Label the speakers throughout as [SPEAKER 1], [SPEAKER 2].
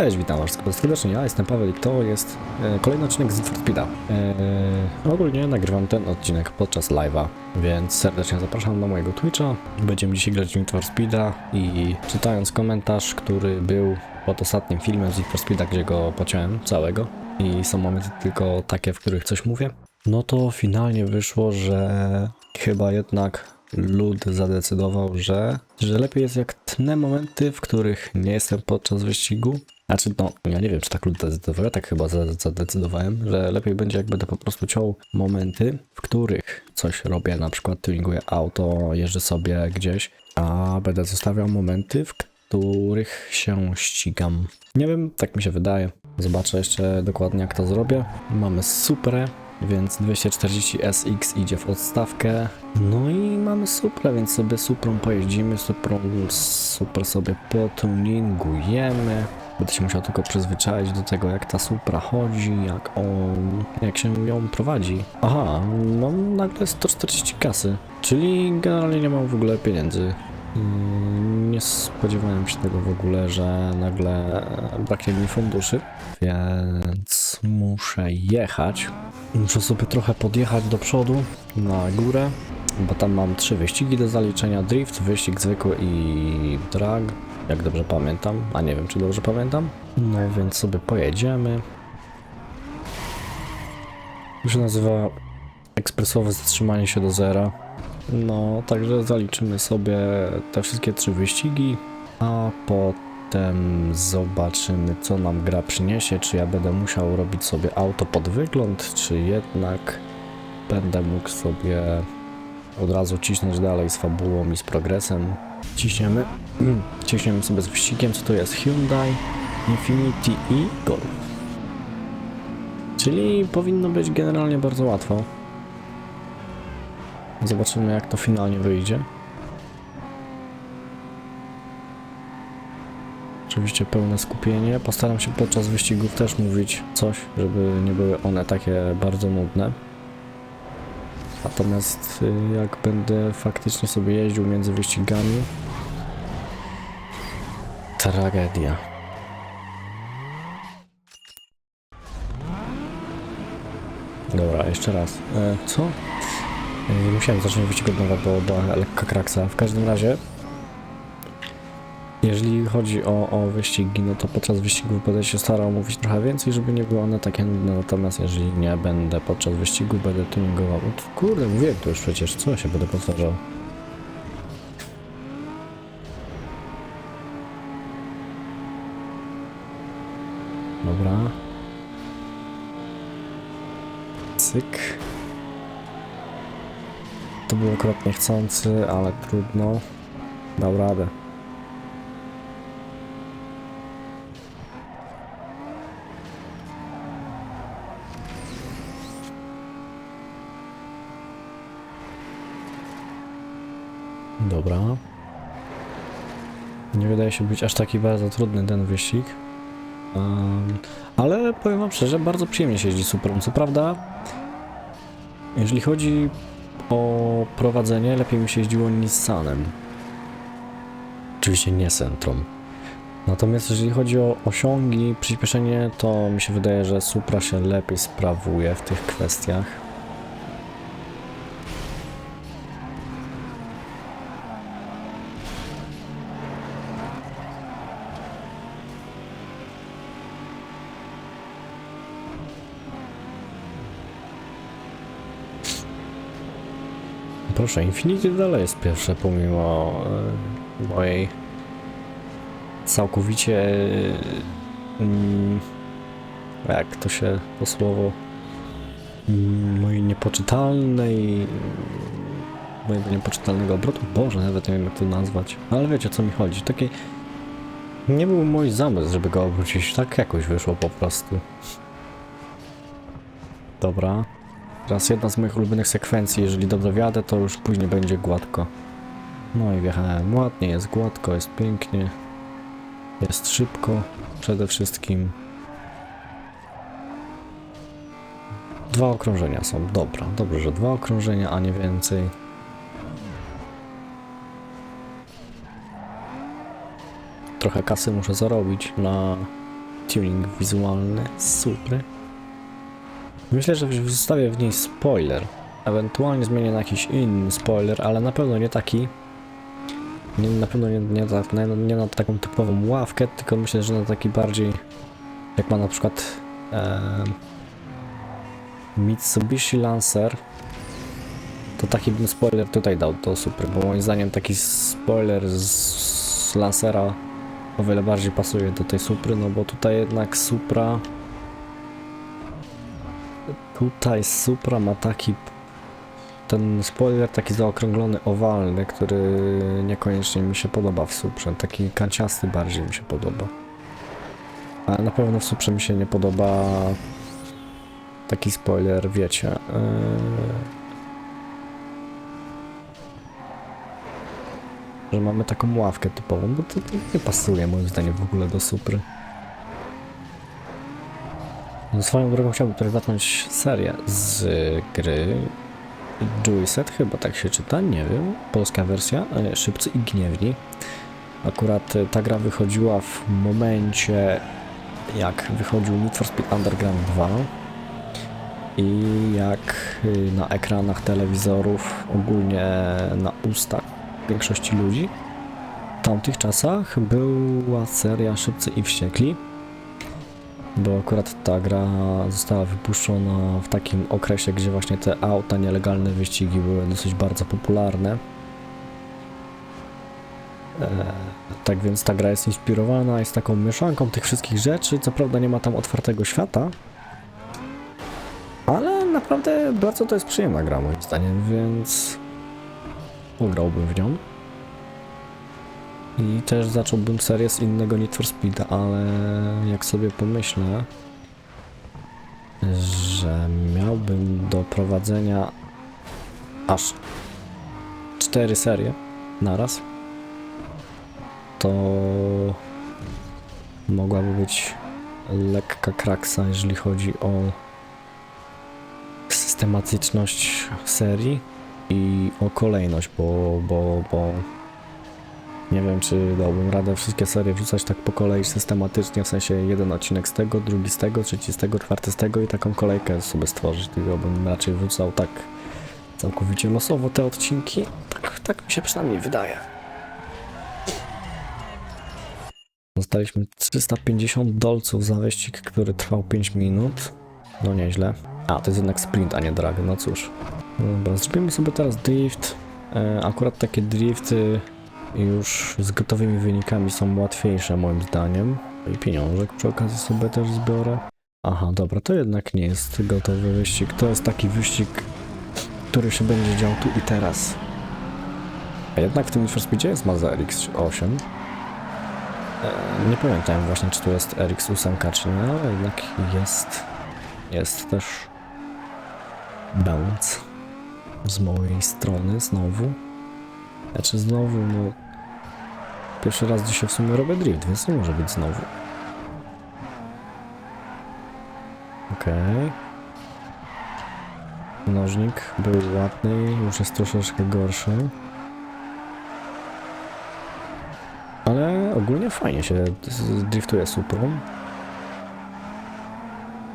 [SPEAKER 1] Cześć, witam was serdecznie, ja jestem Paweł i to jest e, kolejny odcinek z Need for Speeda. E, ogólnie nagrywam ten odcinek podczas live'a, więc serdecznie zapraszam na mojego Twitcha. Będziemy dzisiaj grać w Need Speeda i czytając komentarz, który był pod ostatnim filmem z Speeda, gdzie go pociąłem całego i są momenty tylko takie, w których coś mówię, no to finalnie wyszło, że chyba jednak lud zadecydował, że, że lepiej jest jak tnę momenty, w których nie jestem podczas wyścigu. Znaczy, no, ja nie wiem, czy tak lud zadecydował, ja tak chyba za- zadecydowałem, że lepiej będzie, jak będę po prostu ciął momenty, w których coś robię, na przykład tuninguję auto, jeżdżę sobie gdzieś, a będę zostawiał momenty, w których się ścigam. Nie wiem, tak mi się wydaje. Zobaczę jeszcze dokładnie, jak to zrobię. Mamy Suprę, więc 240 SX idzie w odstawkę. No i mamy Suprę, więc sobie Suprą pojeździmy, Suprą super sobie potuningujemy. Będę się musiał tylko przyzwyczaić do tego, jak ta Supra chodzi, jak on, jak się ją prowadzi. Aha, mam nagle 140 kasy, czyli generalnie nie mam w ogóle pieniędzy. Mm, Nie spodziewałem się tego w ogóle, że nagle braknie mi funduszy, więc muszę jechać. Muszę sobie trochę podjechać do przodu, na górę, bo tam mam trzy wyścigi do zaliczenia. Drift, wyścig zwykły i drag, jak dobrze pamiętam, a nie wiem czy dobrze pamiętam. No więc sobie pojedziemy. Się nazywa ekspresowe zatrzymanie się do zera. No, także zaliczymy sobie te wszystkie trzy wyścigi, a potem zobaczymy, co nam gra przyniesie. Czy ja będę musiał robić sobie auto pod wygląd, czy jednak będę mógł sobie od razu cisnąć dalej z fabułą i z progresem. Ciśniemy, ciśniemy sobie z wyścigiem, co to jest Hyundai Infinity i Golf. Czyli powinno być generalnie bardzo łatwo. Zobaczymy jak to finalnie wyjdzie. Oczywiście pełne skupienie. Postaram się podczas wyścigów też mówić coś, żeby nie były one takie bardzo nudne. Natomiast y, jak będę faktycznie sobie jeździł między wyścigami, tragedia. Dobra, jeszcze raz. E, co? E, Musiałem zacząć wyścig od nowa, bo była lekka kraksa. W każdym razie, jeżeli chodzi o, o wyścigi, no to podczas wyścigów będę się starał mówić trochę więcej, żeby nie były one takie nudne. Natomiast jeżeli nie będę podczas wyścigu, będę tuningował. Kurde, mówiłem to już przecież, co się będę powtarzał? Dobra. Cyk. To był akurat niechcący, ale trudno. Dał radę. Dobra. Nie wydaje się być aż taki bardzo trudny ten wyścig. Ale powiem wam szczerze, bardzo przyjemnie się jeździ Suprą. Co prawda, jeżeli chodzi o prowadzenie, lepiej mi się jeździło Nissanem. Oczywiście nie Centrum. Natomiast jeżeli chodzi o osiągi, przyspieszenie, to mi się wydaje, że Supra się lepiej sprawuje w tych kwestiach. Proszę, Infinity dalej jest pierwsze, pomimo e, mojej całkowicie. e, mm, jak to się to słowo. Mm, mojej niepoczytalnej. mojego niepoczytalnego obrotu. Boże, nawet nie wiem jak to nazwać. Ale wiecie o co mi chodzi. Takie. Nie był mój zamysł, żeby go obrócić. Tak jakoś wyszło po prostu. Dobra. Teraz jedna z moich ulubionych sekwencji, jeżeli dobrze wjadę, to już później będzie gładko. No i wjechałem ładnie, jest gładko, jest pięknie. Jest szybko, przede wszystkim. Dwa okrążenia są, dobra, dobrze, że dwa okrążenia, a nie więcej. Trochę kasy muszę zarobić na tuning wizualny, super. Myślę, że zostawię w niej spoiler. Ewentualnie zmienię na jakiś inny spoiler, ale na pewno nie taki. Nie, na pewno nie, nie, nie, nie na taką typową ławkę, tylko myślę, że na taki bardziej jak ma na przykład em, Mitsubishi Lancer to taki bym spoiler tutaj dał, to super, bo moim zdaniem taki spoiler z, z Lancera o wiele bardziej pasuje do tej Supry, no bo tutaj jednak Supra tutaj Supra ma taki ten spoiler taki zaokrąglony, owalny, który niekoniecznie mi się podoba w Suprze, taki kanciasty bardziej mi się podoba. Ale na pewno w Suprze mi się nie podoba taki spoiler, wiecie. Yy... Że mamy taką ławkę typową, bo to, to nie pasuje moim zdaniem w ogóle do Supry. No, Swoją drogą chciałbym tutaj zacząć serię z gry Juiceset, chyba tak się czyta, nie wiem. Polska wersja, e, Szybcy i Gniewni. Akurat e, ta gra wychodziła w momencie, jak wychodził Need for Speed Underground 2 i jak y, na ekranach telewizorów, ogólnie na ustach większości ludzi w tamtych czasach była seria Szybcy i Wściekli bo akurat ta gra została wypuszczona w takim okresie, gdzie właśnie te auta, nielegalne wyścigi były dosyć bardzo popularne. E, tak więc ta gra jest inspirowana, jest taką mieszanką tych wszystkich rzeczy. Co prawda nie ma tam otwartego świata, ale naprawdę bardzo to jest przyjemna gra moim zdaniem, więc pograłbym w nią. I też zacząłbym serię z innego Need for Speed, ale jak sobie pomyślę, że miałbym do prowadzenia aż cztery serie naraz, to mogłaby być lekka kraksa, jeżeli chodzi o systematyczność serii i o kolejność, bo, bo, bo nie wiem, czy dałbym radę wszystkie serie wrzucać tak po kolei systematycznie, w sensie jeden odcinek z tego, drugi z tego, trzeci z tego, czwarty z tego i taką kolejkę sobie stworzyć, tylko bym raczej wrzucał tak całkowicie losowo te odcinki. Tak, tak mi się przynajmniej wydaje. Dostaliśmy 350 dolców za wyścig, który trwał 5 minut. No nieźle. A, to jest jednak sprint, a nie drag, no cóż. Dobra, zrobimy sobie teraz drift. E, akurat takie drifty już z gotowymi wynikami są łatwiejsze moim zdaniem. I pieniążek przy okazji sobie też zbiorę. Aha, dobra, to jednak nie jest gotowy wyścig. To jest taki wyścig, który się będzie dział tu i teraz. A jednak w tym Need for Speedzie jest Mazda RX-8. E, nie pamiętałem właśnie, czy to jest RX-8, czy nie, ale jednak jest. Jest też bounce z mojej strony znowu. Znaczy znowu, no... Pierwszy raz dzisiaj w sumie robię drift, więc nie może być znowu. Okej. Mnożnik był ładny, już jest troszeczkę gorszy. Ale ogólnie fajnie się driftuje Suprą.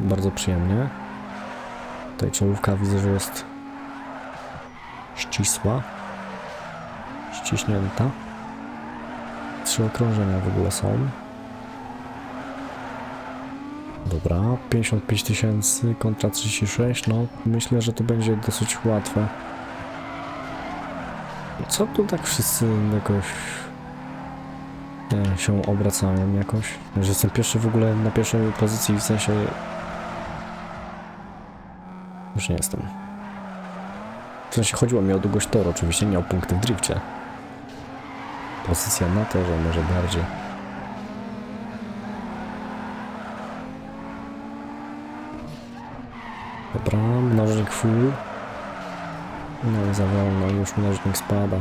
[SPEAKER 1] Bardzo przyjemnie. Tutaj czołówka widzę, że jest ścisła ściśnięta. Trzy okrążenia w ogóle są. Dobra, 55 tysięcy kontra 36, no myślę, że to będzie dosyć łatwe. Co tu tak wszyscy jakoś nie, się obracają jakoś? Że jestem pierwszy w ogóle na pierwszej pozycji, w sensie... Już nie jestem. W sensie chodziło mi o długość toru, oczywiście nie o punkty w drifcie. Pozycja na torze może bardziej. Dobra, mnożnik full. No za wolno, już mnożnik spada.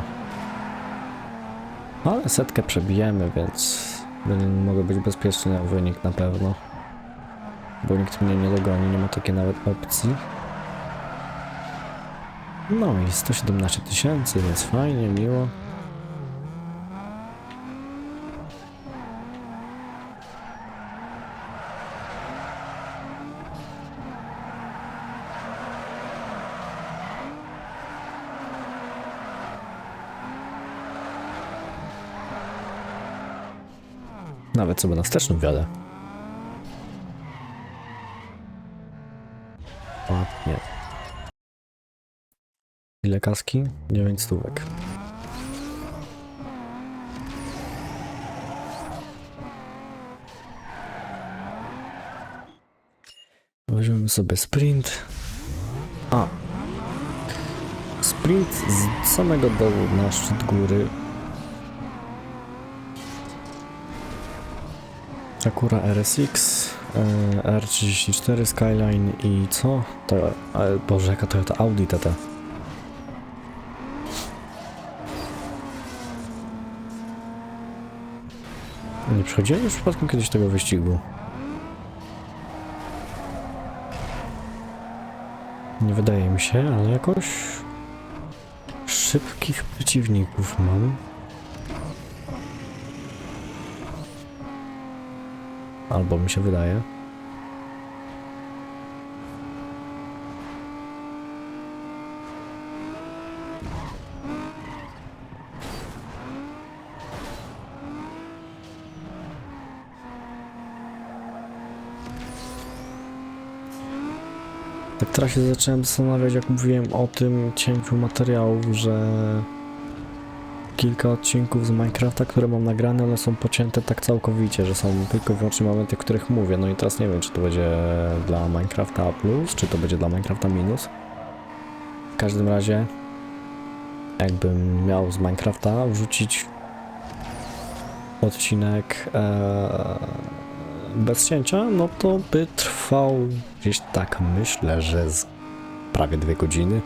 [SPEAKER 1] Ale setkę przebijemy, więc mogę być bezpieczny na wynik na pewno. Bo nikt mnie nie dogoni, nie ma takiej nawet opcji. No i 117 tysięcy, więc fajnie, miło. Nawet sobie na wsteczną wjadę. Ładnie. Ile kaski? 9 stówek. Weźmiemy sobie sprint. A. Sprint z samego dołu na szczyt góry. Acura RSX, e, R34 Skyline i co? To, ale Boże, jaka to to Audi TT. Nie przechodziłem już przypadkiem kiedyś tego wyścigu. Nie wydaje mi się, ale jakoś szybkich przeciwników mam. Albo mi się wydaje. Tak teraz się zacząłem zastanawiać, jak mówiłem o tym cięciu materiałów, że kilka odcinków z Minecrafta, które mam nagrane, one są pocięte tak całkowicie, że są tylko i wyłącznie momenty, w których mówię. No i teraz nie wiem, czy to będzie dla Minecrafta plus, czy to będzie dla Minecrafta minus. W każdym razie, jakbym miał z Minecrafta wrzucić odcinek e, bez cięcia, no to by trwał gdzieś tak myślę, że z prawie dwie godziny,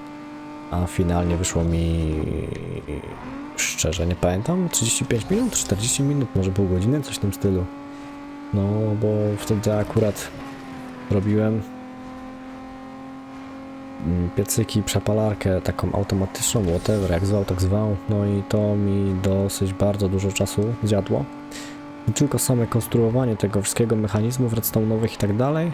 [SPEAKER 1] a finalnie wyszło mi szczerze nie pamiętam, 35 minut, 40 minut, może pół godziny, coś w tym stylu. No, bo wtedy akurat robiłem mm, piecyki, przepalarkę taką automatyczną, whatever, jak zwał, tak zwał, no i to mi dosyć bardzo dużo czasu zjadło. I tylko same konstruowanie tego wszystkiego, mechanizmów redstone'owych i tak dalej,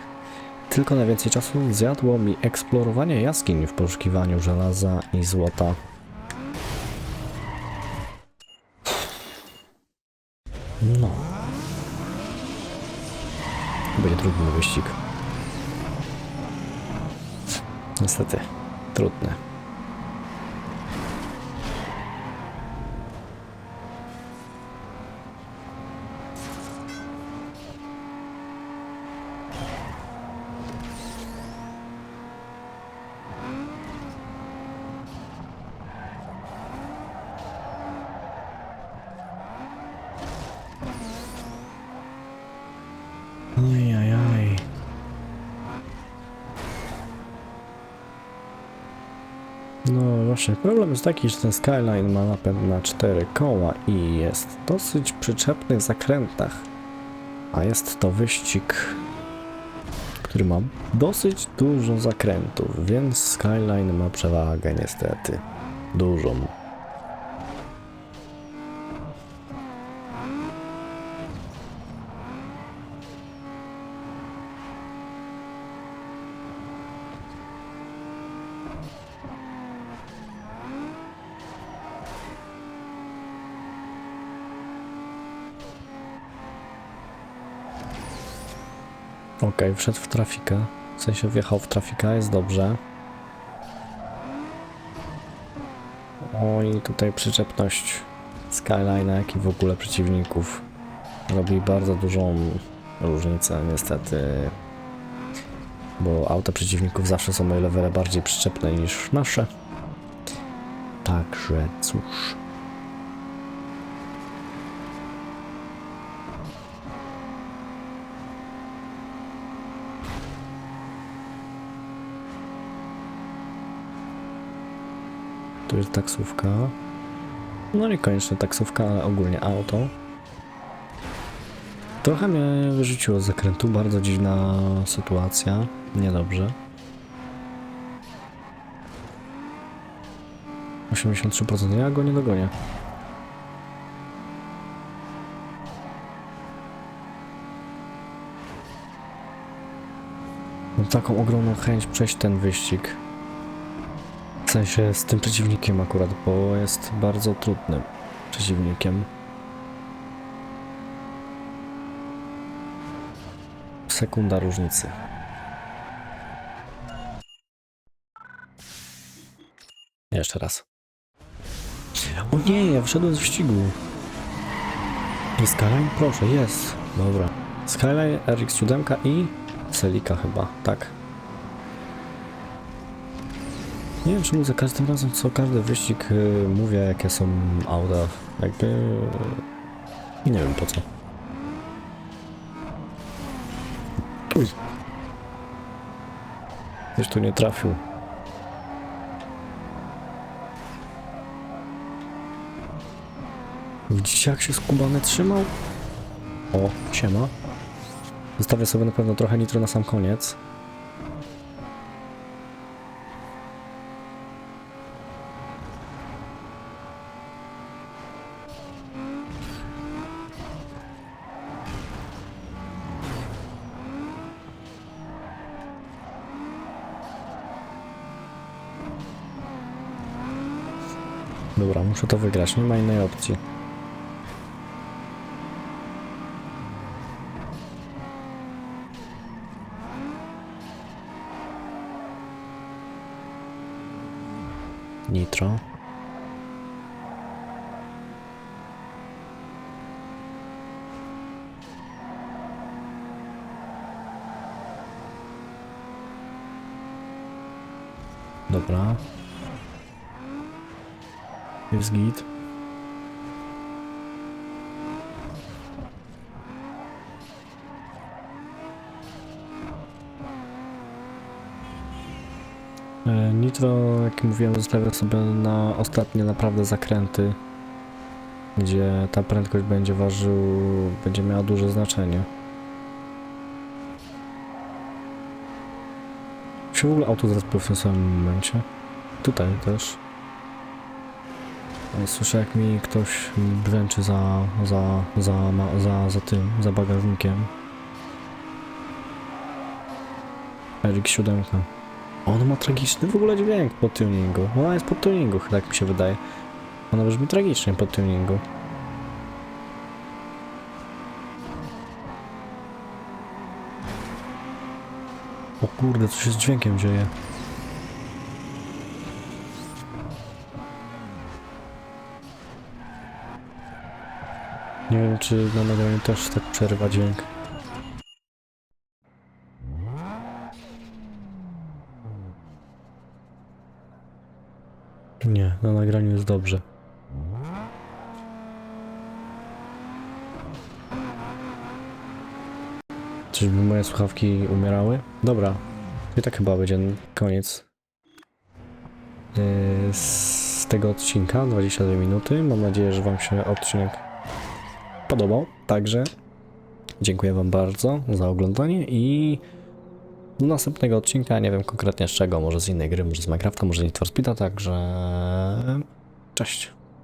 [SPEAKER 1] tylko najwięcej czasu zjadło mi eksplorowanie jaskiń w poszukiwaniu żelaza i złota. No. Będzie trudny wyścig. Niestety, trudny. Problem jest taki, że ten Skyline ma napęd na 4 koła i jest w dosyć przyczepnych zakrętach. A jest to wyścig, który ma dosyć dużo zakrętów, więc Skyline ma przewagę niestety. Dużą. Okej, wszedł w trafikę. W sensie wjechał w trafika, jest dobrze. Oj, tutaj przyczepność Skyline'a, jak i w ogóle przeciwników robi bardzo dużą różnicę, niestety. Bo auta przeciwników zawsze są o levele bardziej przyczepne niż nasze. Także cóż. Tu jest taksówka. No niekoniecznie taksówka, ale ogólnie auto. Trochę mnie wyrzuciło z zakrętu, bardzo dziwna sytuacja. Niedobrze. 83% ja go nie dogonię. Mam taką ogromną chęć przejść ten wyścig. W sensie z tym przeciwnikiem akurat, bo jest bardzo trudnym przeciwnikiem. sekunda różnicy. Jeszcze raz. O nie, ja wszedłem z wyścigu. Skyline? Proszę, jest. Dobra. Skyline, RX-7 i Selika chyba, tak. Nie wiem czemu za każdym razem, co każdy wyścig y, mówię, jakie są auta. Jakby... y, Nie wiem po co. Uj. Ktoś tu nie trafił. Widzicie jak się skubany trzymał? O, siema. Zostawię sobie na pewno trochę nitro na sam koniec. Dobra, muszę to wygrać, nie ma innej opcji. Nitro. Dobra. Jest git. E, Nitro, jak mówiłem, zostawię sobie na ostatnie naprawdę zakręty, gdzie ta prędkość będzie ważył, będzie miała duże znaczenie. Czy w ogóle auto było w tym samym momencie? Tutaj też. E, Słyszę jak mi ktoś dręczy za, za, za, za, za tym, za bagażnikiem. Erik 7. On ma tragiczny w ogóle dźwięk po tuningu. Ona jest po tuningu, tak mi się wydaje. Ona brzmi tragicznie po tuningu. O kurde, co się z dźwiękiem dzieje? Nie wiem, czy na nagraniu też tak przerywa dźwięk. Nie, na nagraniu jest dobrze. Czyżby moje słuchawki umierały? Dobra, i tak chyba będzie koniec yy, z tego odcinka, 22 minuty. Mam nadzieję, że Wam się odcinek podobał. Także dziękuję Wam bardzo za oglądanie i do następnego odcinka, nie wiem konkretnie z czego, może z innej gry, może z Minecrafta, może z Need for Speeda, także cześć.